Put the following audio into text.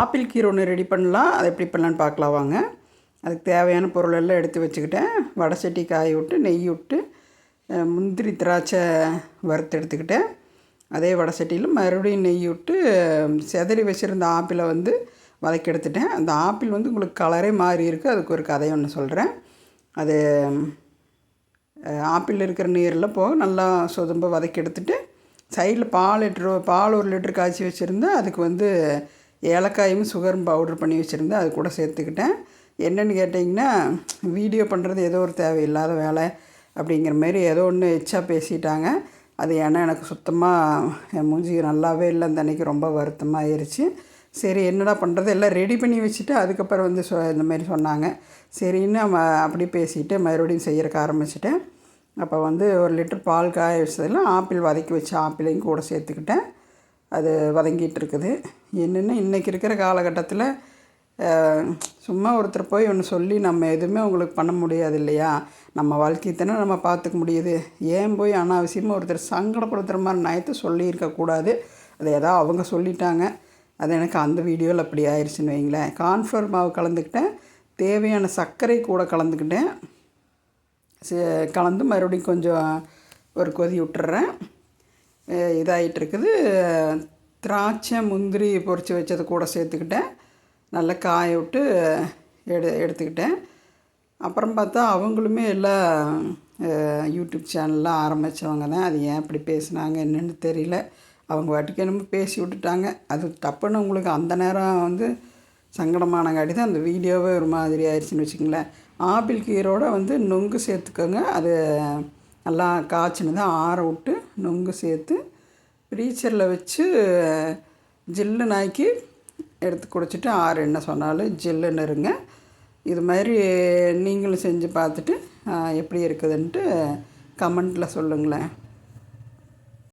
Apple கீரை ஒன்று ready பண்ணலாம். அதை எப்படி பண்ணலான்னு பார்க்கலாம் வாங்க. அதுக்கு தேவையான பொருள் எல்லாம் எடுத்து வச்சுக்கிட்டேன். வடை சட்டி காய விட்டு நெய் விட்டு முந்திரி திராட்சை வறுத்து எடுத்துக்கிட்டேன். அதே வடை சட்டியில் மறுபடியும் நெய் விட்டு செதறி வச்சுருந்த ஆப்பிளை வந்து வதக்கி எடுத்துட்டேன். அந்த ஆப்பிள் வந்து உங்களுக்கு கலரே மாறி இருக்குது அதுக்கு ஒரு கதை ஒன்று சொல்கிறேன் அது ஆப்பிள் இருக்கிற நீரில் போக நல்லா சொதும்ப வதக்கி எடுத்துட்டு சைடில் பால் லிட்ரு பால் ஒரு லிட்டர் காய்ச்சி வச்சுருந்தேன் அதுக்கு வந்து ஏலக்காயும் சுகரும் பவுடர் பண்ணி வச்சுருந்தேன் அது கூட சேர்த்துக்கிட்டேன். என்னென்னு கேட்டிங்கன்னா வீடியோ பண்ணுறது ஏதோ ஒரு தேவையில்லாத வேலை அப்படிங்கிற மாதிரி ஏதோ ஒன்று எச்சா பேசிட்டாங்க. அது ஏன்னா எனக்கு சுத்தமாக என் மூஞ்சி நல்லாவே இல்லை. அந்த அன்றைக்கி ரொம்ப வருத்தமாக ஆயிடுச்சு சரி என்னடா பண்ணுறது எல்லாம் ரெடி பண்ணி வச்சுட்டு அதுக்கப்புறம் வந்து சொ இந்த மாதிரி சொன்னாங்க. சரின்னு அவன் அப்படி பேசிட்டு மறுபடியும் செய்யறக்க ஆரம்பிச்சிட்டேன். அப்போ வந்து ஒரு லிட்டர் பால் காய வச்சதில் ஆப்பிள் வதக்கி வச்ச ஆப்பிளையும் கூட சேர்த்துக்கிட்டேன். அது வதங்கிட்டு இருக்குது என்னென்னா இன்றைக்கி இருக்கிற காலகட்டத்தில் சும்மா ஒருத்தர் போய் ஒன்று சொல்லி நம்ம எதுவுமே உங்களுக்கு பண்ண முடியாது இல்லையா? நம்ம வாழ்க்கையை தானே நம்ம பார்த்துக்க முடியுது. ஏன் போய் அனாவசியமாக ஒருத்தர் சங்கடப்படுத்துகிற மாதிரி நயத்தை சொல்லியிருக்கக்கூடாது அது ஏதோ அவங்க சொல்லிட்டாங்க. அது எனக்கு அந்த வீடியோவில் அப்படி ஆயிடுச்சுன்னு வைங்களேன். கான்ஃப்ளவர் மாவு கலந்துக்கிட்டேன். தேவையான சர்க்கரை கூட கலந்துக்கிட்டேன். சே- கலந்து மறுபடியும் கொஞ்சம் ஒரு கொதி விட்டுறேன். அஹ் இதாயிட்டு இருக்குது திராட்சை முந்திரி பொரித்து வச்சது கூட சேர்த்துக்கிட்டேன். நல்லா காய விட்டு எடு எடுத்துக்கிட்டேன். அப்புறம் பார்த்தா அவங்களுமே எல்லாம் யூடியூப் சேனல்லாம் ஆரம்பித்தவங்க தான். அது ஏன் இப்படி பேசுனாங்க என்னென்னு தெரியல. அவங்க வாட்டுக்கு என்னமோ பேசி விட்டுட்டாங்க. அது தப்புன்னு உங்களுக்கு அந்த நேரம் வந்து சங்கடமானங்காட்டி தான் அந்த வீடியோவே ஒரு மாதிரி ஆயிடுச்சுன்னு வச்சுக்கோங்களேன். ஆப்பிள் கீரோட வந்து நொங்கு சேர்த்துக்கோங்க. அது நல்லா காய்ச்சினதை ஆற விட்டு நொங்கு சேர்த்து ஃப்ரீச்சரில் வச்சு ஜில்லு நாய்க்கு எடுத்து குடிச்சிட்டு ஆறு என்ன சொன்னாலும் ஜில்லுன்னு இருங்க. இது மாதிரி நீங்களும் செஞ்சு பார்த்துட்டு எப்படி இருக்குதுன்ட்டு கமெண்ட்டில் சொல்லுங்களேன்.